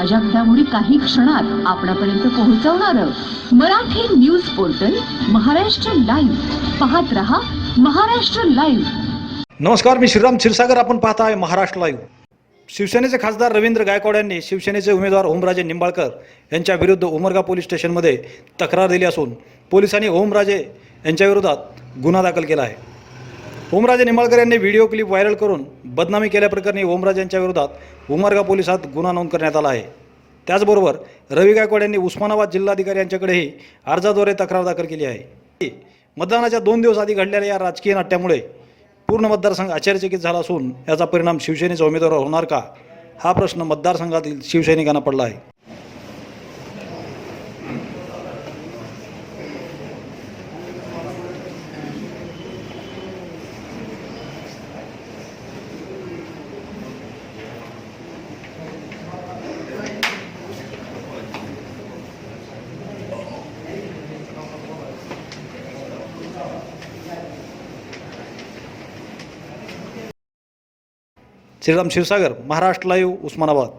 ताज्या घडामोडी काही क्षणात आपणापर्यंत पोहोचवणार Marathi news portal Maharashtra live. पाहत रहा महाराष्ट्र लाईव्ह. नमस्कार मी श्रीराम क्षीरसागर. आपण पाहत आहे महाराष्ट्र लाईव्ह. शिवसेनेचे खासदार रवींद्र गायकवाड यांनी शिवसेनेचे उमेदवार ओमराजे निंबाळकर यांच्या विरुद्ध उमरगा पोलीस स्टेशनमध्ये तक्रार दिली असून पोलिसांनी ओमराजे यांच्या विरोधात गुन्हा दाखल केला आहे. ओमराजे निंबाळकर यांनी व्हिडिओ क्लिप व्हायरल करून बदनामी केल्याप्रकरणी ओमराज यांच्या विरोधात उमरगा पोलिसात गुन्हा नोंद करण्यात आला आहे. त्याचबरोबर रवी गायकवाड यांनी उस्मानाबाद जिल्हाधिकारी यांच्याकडेही अर्जाद्वारे तक्रार दाखल केली आहे. मतदानाच्या दोन दिवस आधी घडलेल्या या राजकीय नाट्यामुळे पूर्ण मतदारसंघ आश्चर्यचकित झाला असून याचा परिणाम शिवसेनेच्या उमेदवार होणार का? हा प्रश्न मतदारसंघातील शिवसैनिकांना पडला आहे. श्रीराम क्षीरसागर महाराष्ट्र लाईव्ह उस्मानाबाद.